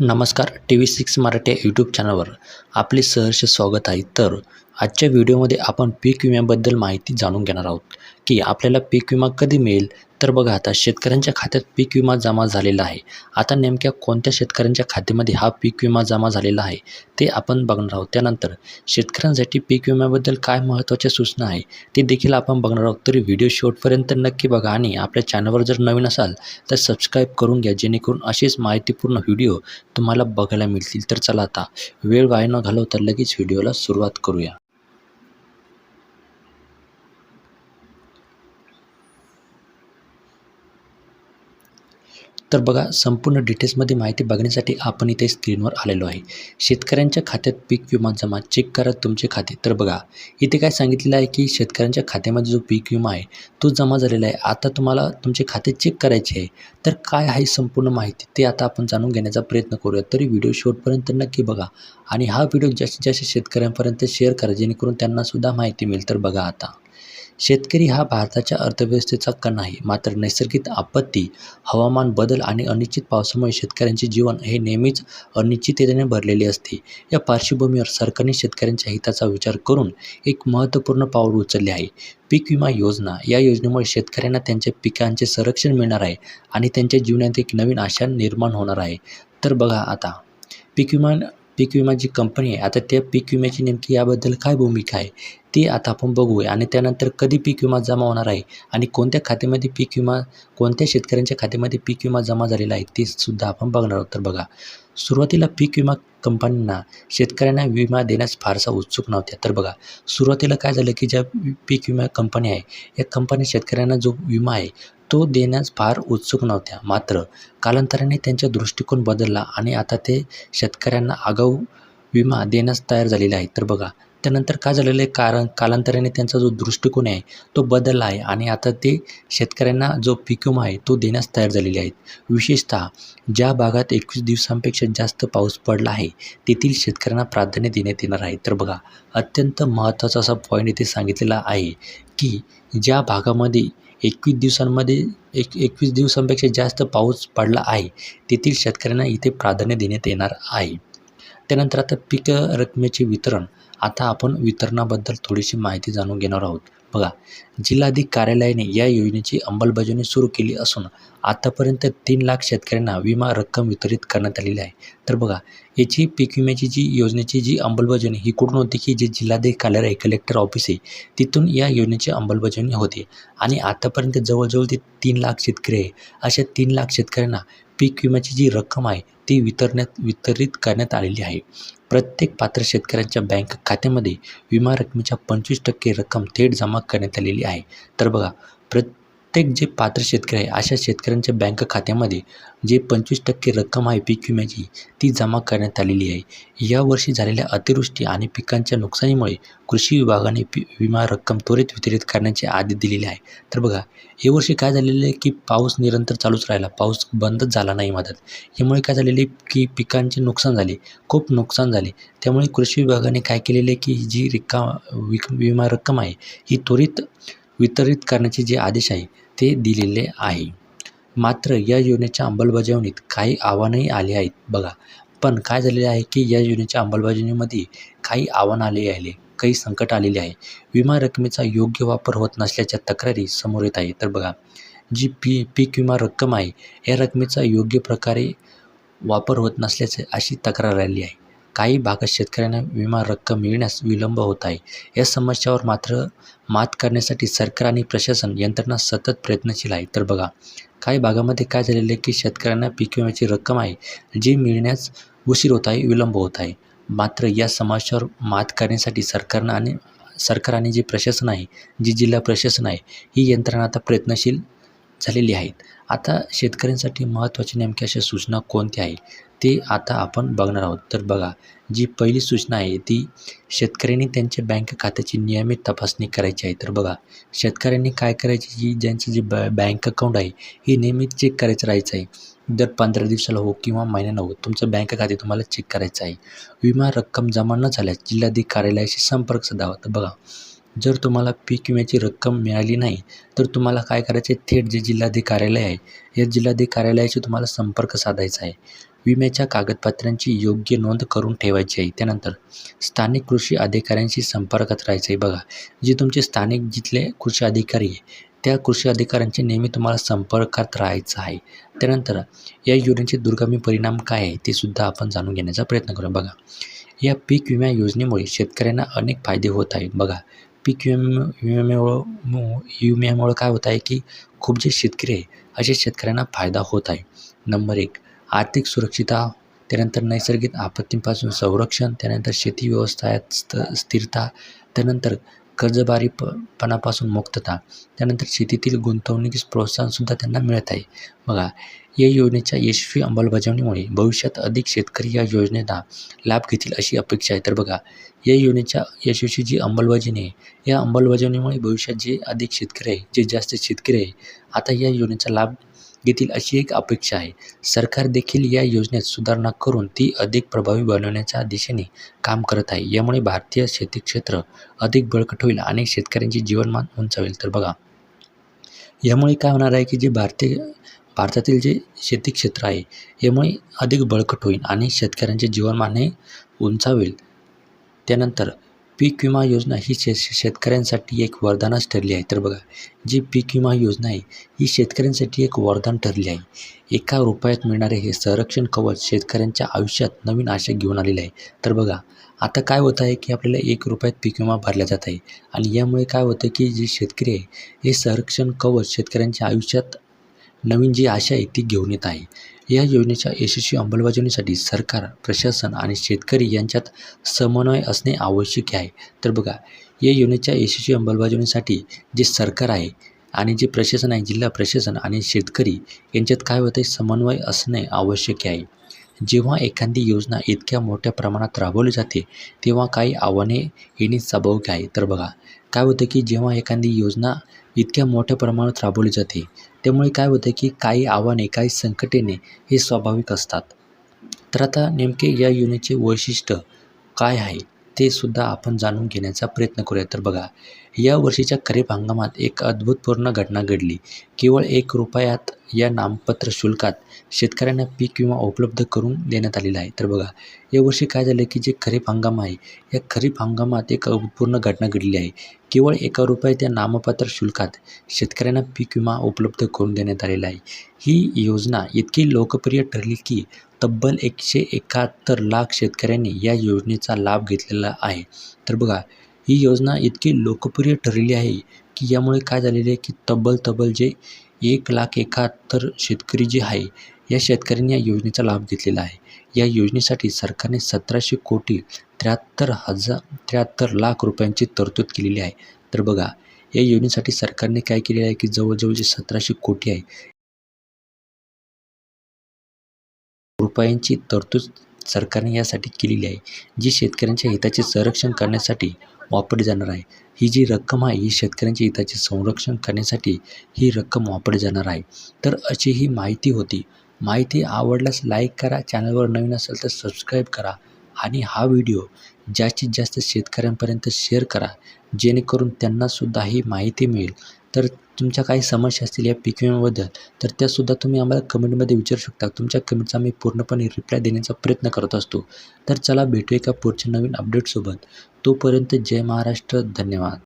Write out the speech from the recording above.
नमस्कार T V six Marathi YouTube चॅनलवर आपले सहर्ष स्वागत आहे. तर आजच्या व्हिडिओमध्ये आपण पीक विम्याबद्दल माहिती जाणून घेणार आहोत की आपल्याला पीक विमा कधी मिळेल तर बघा आता शेतकऱ्यांच्या खात्यात पीक विमा जमा झालेला आहे. आता नेमक्या कोणत्या शेतकऱ्यांच्या खात्यामध्ये हा पीक विमा जमा झालेला आहे ते आपण बघणार आहोत. त्यानंतर शेतकऱ्यांसाठी पीक विम्याबद्दल काय महत्त्वाच्या सूचना आहे ते देखील आपण बघणार आहोत. तरी व्हिडिओ शेवटपर्यंत नक्की बघा आणि आपल्या चॅनलवर जर नवीन असाल तर सबस्क्राईब करून घ्या जेणेकरून असेच माहितीपूर्ण व्हिडिओ तुम्हाला बघायला मिळतील. तर चला आता वेळ वाया न घालवता लगेच व्हिडिओला सुरुवात करूया. तर बघा संपूर्ण डिटेल्समध्ये माहिती बघण्यासाठी आपण इथे स्क्रीनवर आलेलो आहे. शेतकऱ्यांच्या खात्यात पीक विमा जमा चेक करा तुमचे खाते. तर बघा इथे काय सांगितलेलं आहे की शेतकऱ्यांच्या खात्यामध्ये जो पीक विमा आहे तो जमा झालेला आहे. आता तुम्हाला तुमचे खाते चेक करायचे आहे. तर काय आहे संपूर्ण माहिती ते आता आपण जाणून घेण्याचा प्रयत्न करूया. तरी व्हिडिओ शेवटपर्यंत नक्की बघा आणि हा व्हिडिओ जास्तीत जास्त शेतकऱ्यांपर्यंत शेअर करा जेणेकरून त्यांनासुद्धा माहिती मिळेल. तर बघा आता. शेतकरी हा भारताच्या अर्थव्यवस्थेचा कण आहे मात्र नैसर्गिक आपत्ती हवामान बदल आणि अनिश्चित पावसामुळे शेतकऱ्यांचे जीवन हे नेहमीच अनिश्चिततेने भरलेले असते. या पार्श्वभूमीवर सरकारने शेतकऱ्यांच्या हिताचा विचार करून एक महत्त्वपूर्ण पाऊल उचलले आहे. पीक विमा योजना या योजनेमुळे शेतकऱ्यांना त्यांच्या पिकांचे संरक्षण मिळणार आहे आणि त्यांच्या जीवनात एक नवीन आशा निर्माण होणार आहे. तर बघा आता पीक विमा पीक विमा जी कंपनी आहे आता त्या पीक विम्याची नेमकी याबद्दल काय भूमिका आहे ती आता आपण बघूया. आणि त्यानंतर कधी पीक विमा जमा होणार आहे आणि कोणत्या खात्यामध्ये पीक विमा कोणत्या शेतकऱ्यांच्या खात्यामध्ये पीक विमा जमा झालेला आहे ते सुद्धा आपण बघणार आहोत. तर बघा सुरुवातीला पीक विमा कंपन्यांना शेतकऱ्यांना विमा देण्यास फारसा उत्सुक नव्हत्या. तर बघा सुरुवातीला काय झालं की ज्या पीक विमा कंपन्या आहे या कंपन्या शेतकऱ्यांना जो विमा आहे तो देण्यास फार उत्सुक नव्हत्या. मात्र कालांतराने त्यांचा दृष्टिकोन बदलला आणि आता ते शेतकऱ्यांना आगाऊ विमा देण्यास तयार झालेले आहेत. तर बघा त्यानंतर काय झालेलं आहे? कारण कालांतराने त्यांचा जो दृष्टिकोन आहे तो बदलला आहे आणि आता ते शेतकऱ्यांना जो पीक विमा आहे तो देण्यास तयार झालेले आहेत. विशेषतः ज्या भागात एकवीस दिवसांपेक्षा जास्त पाऊस पडला आहे तेथील शेतकऱ्यांना प्राधान्य देण्यात येणार आहे. तर बघा अत्यंत महत्त्वाचा असा पॉईंट इथे सांगितलेला आहे की ज्या भागामध्ये एकवीस दिवसांमध्ये एक एकवीस दिवसांपेक्षा जास्त पाऊस पडला आहे. तेथील शेतकऱ्यांना इथे प्राधान्य देण्यात येणार आहे. त्यानंतर आता पीक रकमेचे वितरण. आता आपण वितरणाबद्दल थोडीशी माहिती जाणून घेणार आहोत. बघा जिल्हाधिक कार्यालयाने या योजनेची अंमलबजावणी सुरू केली असून आतापर्यंत तीन लाख शेतकऱ्यांना विमा रक्कम वितरित करण्यात आलेली आहे. तर बघा याची पीक विम्याची जी योजनेची जी अंमलबजावणी ही कुठून होती की जे जिल्हाधिक कार्यालय कलेक्टर ऑफिस आहे तिथून या योजनेची अंमलबजावणी होते. आणि आतापर्यंत जवळजवळ ते तीन लाख शेतकरी आहे. अशा तीन लाख शेतकऱ्यांना पीक विम्याची जी रक्कम आहे ती वितरण्यात वितरित करण्यात आलेली आहे. प्रत्येक पात्र शेतकऱ्यांच्या बँक खात्यामध्ये विमा रकमेच्या पंचवीस टक्के रक्कम थेट जमा करण्यात आलेली आहे. तर बघा प्रत प्रत्येक जे पात्र शेतकरी आहे अशा शेतकऱ्यांच्या बँक खात्यामध्ये जे पंचवीस टक्के रक्कम आहे पीक विम्याची ती जमा करण्यात आलेली आहे. यावर्षी झालेल्या अतिवृष्टी आणि पिकांच्या नुकसानीमुळे कृषी विभागाने पी विमा रक्कम त्वरित वितरित करण्याचे आदेश दिलेले आहे. तर बघा यावर्षी काय झालेलं आहे की पाऊस निरंतर चालूच राहिला. पाऊस बंदच झाला नाही मदत यामुळे काय झालेले की पिकांचे नुकसान झाले खूप नुकसान झाले. त्यामुळे कृषी विभागाने काय केलेले की जी रिका विक विमा रक्कम आहे ही त्वरित वितरित करण्याचे जे आदेश आहे ते दिलेले आहे. मात्र या योजनेच्या अंमलबजावणीत काही आव्हानंही आले आहेत. बघा पण काय झालेले आहे की या योजनेच्या अंमलबजावणीमध्ये काही आव्हान आले आले काही संकट आलेले आहे. विमा रकमेचा योग्य वापर होत नसल्याच्या तक्रारी समोर येत आहे तर बघा जी पी पीक विमा रक्कम आहे या रकमेचा योग्य प्रकारे वापर होत नसल्याचे अशी तक्रार आली आहे. काही भागात शेतकऱ्यांना विमा रक्कम मिळण्यास विलंब होत आहे. या समस्यावर मात्र मात करण्यासाठी सरकार आणि प्रशासन यंत्रणा सतत प्रयत्नशील आहे. तर बघा काही भागामध्ये काय झालेलं आहे की शेतकऱ्यांना पीक विम्याची रक्कम आहे जी मिळण्यास उशीर होत आहे विलंब होत आहे. मात्र या समस्यावर मात करण्यासाठी सरकारनं आणि सरकार आणि जे प्रशासन आहे जी जिल्हा प्रशासन आहे ही यंत्रणा आता प्रयत्नशील झालेली आहेत. आता शेतकऱ्यांसाठी महत्त्वाच्या नेमक्या अशा सूचना कोणत्या आहे? ते आता आपण बघणार आहोत. तर बघा जी पहिली सूचना आहे ती शेतकऱ्यांनी त्यांच्या बँक खात्याची नियमित तपासणी करायची आहे. तर बघा शेतकऱ्यांनी काय करायची? जी ज्यांचं जे ब बँक अकाउंट आहे हे नियमित चेक करायचं राहायचं आहे. दर पंधरा दिवसाला हो किंवा महिन्यानं हो तुमचं बँक खाते तुम्हाला चेक करायचं आहे. विमा रक्कम जमा न झाल्यास जिल्हाधिक कार्यालयाशी संपर्क साधावा. तर बघा जर तुम्हाला पीक विम्याची रक्कम मिळाली नाही तर तुम्हाला काय करायचे थेट जे जिल्हाधिक कार्यालय आहे या जिल्हाधिक कार्यालयाशी तुम्हाला संपर्क साधायचा आहे. विम्याच्या कागदपत्रांची योग्य नोंद करून ठेवायची आहे. त्यानंतर स्थानिक कृषी अधिकाऱ्यांशी संपर्कात राहायचं आहे. बघा जे तुमचे स्थानिक जिथले कृषी अधिकारी आहे त्या कृषी अधिकाऱ्यांचे नेहमी तुम्हाला संपर्कात राहायचं आहे. त्यानंतर या योजनेचे दुर्गामी परिणाम काय आहे ते सुद्धा आपण जाणून घेण्याचा प्रयत्न करूया. बघा या पीक विमा योजनेमुळे शेतकऱ्यांना अनेक फायदे होत आहेत. बघा पीक विम विम्यामुळं विम्यामुळं काय होत आहे की खूप जे शेतकरी आहे असे शेतकऱ्यांना फायदा होत आहे. नंबर एक आर्थिक सुरक्षितता त्यानंतर नैसर्गिक आपत्तींपासून संरक्षण त्यानंतर शेती व्यवस्थायात स्थ स्थिरता त्यानंतर कर्जबारी प पणापासून मुक्तता त्यानंतर शेतीतील गुंतवणुकीस प्रोत्साहनसुद्धा त्यांना मिळत आहे. बघा या योजनेच्या यशस्वी अंमलबजावणीमुळे भविष्यात अधिक शेतकरी या योजनेचा लाभ घेतील अशी अपेक्षा आहे. तर बघा या योजनेच्या यशस्वी जी अंमलबजावणी आहे या अंमलबजावणीमुळे भविष्यात जे अधिक शेतकरी आहे जे जास्त शेतकरी आहे आता या योजनेचा लाभ घेतील अशी एक अपेक्षा आहे. सरकार देखील या योजनेत सुधारणा करून ती अधिक प्रभावी बनवण्याच्या दिशेने काम करत आहे. यामुळे भारतीय शेती क्षेत्र अधिक बळकट होईल आणि शेतकऱ्यांचे जीवनमान उंचावेल. तर बघा यामुळे काय होणार आहे की जे भारतीय भारतातील जे शेती क्षेत्र आहे यामुळे अधिक बळकट होईल आणि शेतकऱ्यांचे जीवनमान हे उंचावेल. त्यानंतर पीक विमा योजना ही शे शेतकऱ्यांसाठी एक वरदानच ठरली आहे. तर बघा जी पीक विमा योजना आहे ही शेतकऱ्यांसाठी एक वरदान ठरली आहे. एका रुपयात मिळणारे हे संरक्षण कवच शेतकऱ्यांच्या आयुष्यात नवीन आशा घेऊन आलेले आहे. तर बघा आता काय होतं आहे की आपल्याला एक रुपयात पीक विमा भरला जात आहे. आणि यामुळे काय होतं की जे शेतकरी आहे हे संरक्षण कवच शेतकऱ्यांच्या आयुष्यात नवीन जी आशा आहे ती घेऊन येत आहे. या योजनेच्या यशस्वी अंमलबजावणीसाठी सरकार प्रशासन आणि शेतकरी यांच्यात समन्वय असणे आवश्यक आहे. तर बघा या योजनेच्या यशस्वी अंमलबजावणीसाठी जे सरकार आहे आणि जे प्रशासन आहे जिल्हा प्रशासन आणि शेतकरी यांच्यात काय होतं आहे समन्वय असणे आवश्यक आहे. जेव्हा एखादी योजना इतक्या मोठ्या प्रमाणात राबवली जाते तेव्हा काही आव्हाने येणे स्वाभाविक आहे. तर बघा काय होतं की जेव्हा एखादी योजना इतक्या मोठ्या प्रमाणात राबवली जाते. त्यामुळे काय होतं की काही आव्हाने काही संकटेने हे स्वाभाविक असतात. तर आता नेमके या योजनेचे वैशिष्ट्य काय आहे? ते सुद्धा आपण जाणून घेण्याचा प्रयत्न करूया. तर बघा या वर्षीच्या खरीप हंगामात एक अद्भुतपूर्ण घटना घडली. केवळ एक रुपयात या नामपत्र शुल्कात शेतकऱ्यांना पीक विमा उपलब्ध करून देण्यात आलेला आहे. तर बघा यावर्षी काय झालं की जे खरीप हंगाम आहे या खरीप हंगामात एक अभूतपूर्ण घटना घडली आहे. केवळ एका रुपयात या नामपत्र शुल्कात शेतकऱ्यांना पीक विमा उपलब्ध करून देण्यात आलेला आहे. ही योजना इतकी लोकप्रिय ठरली की तब्बल एकशे एकाहत्तर लाख शेतकऱ्यांनी या योजनेचा लाभ घेतलेला आहे. तर बघा ही योजना इतकी लोकप्रिय ठरलेली आहे की यामुळे काय झालेले आहे की तब्बल तब्बल जे एक लाख एकाहत्तर शेतकरी जे आहे या शेतकऱ्यांनी या योजनेचा लाभ घेतलेला आहे. या योजनेसाठी सरकारने सतराशे कोटी त्र्याहत्तर हजार त्र्याहत्तर लाख रुपयांची तरतूद केलेली आहे. तर बघा या योजनेसाठी सरकारने काय केलेलं आहे की जवळजवळ जे सतराशे कोटी आहे रुपयांची तरतूद सरकारने यासाठी केलेली आहे जी शेतकऱ्यांच्या हिताचे संरक्षण करण्यासाठी वापरली जाणार आहे. ही जी रक्कम आहे ही शेतकऱ्यांच्या हिताचे संरक्षण करण्यासाठी ही रक्कम वापरली जाणार आहे. तर अशी ही माहिती होती. माहिती आवडल्यास लाईक करा चॅनलवर नवीन असेल तर सबस्क्राईब करा आणि हा व्हिडिओ जास्तीत जास्त शेतकऱ्यांपर्यंत शेअर करा. जेणेकरून त्यांनासुद्धा ही माहिती मिळेल. तर तुमच्या काही समस्या असतील या पीक विम्याबद्दल तर त्यासुद्धा तुम्ही आम्हाला कमेंटमध्ये विचारू शकता. तुमच्या कमेंटचा आम्ही पूर्णपणे रिप्लाय देण्याचा प्रयत्न करत असतो. तर चला भेटू एका पुढच्या नवीन अपडेटसोबत तोपर्यंत जय महाराष्ट्र. धन्यवाद.